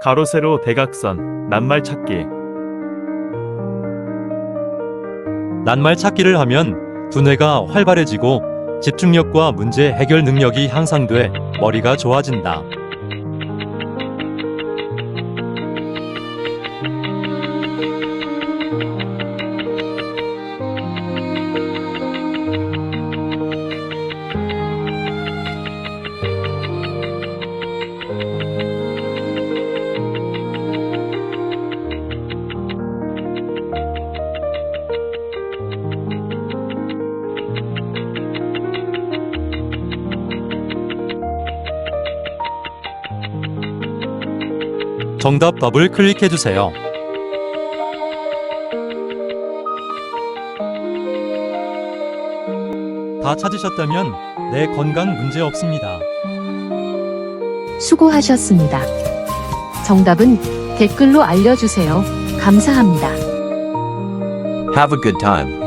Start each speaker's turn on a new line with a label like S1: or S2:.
S1: 가로 세로 대각선 낱말 찾기
S2: 낱말 찾기를 하면 두뇌가 활발해지고 집중력과 문제 해결 능력이 향상돼 머리가 좋아진다. 정답 답을 클릭해 주세요. 다 찾으셨다면 내 건강 문제 없습니다.
S3: 수고하셨습니다. 정답은 댓글로 알려주세요. 감사합니다.
S4: Have a good time.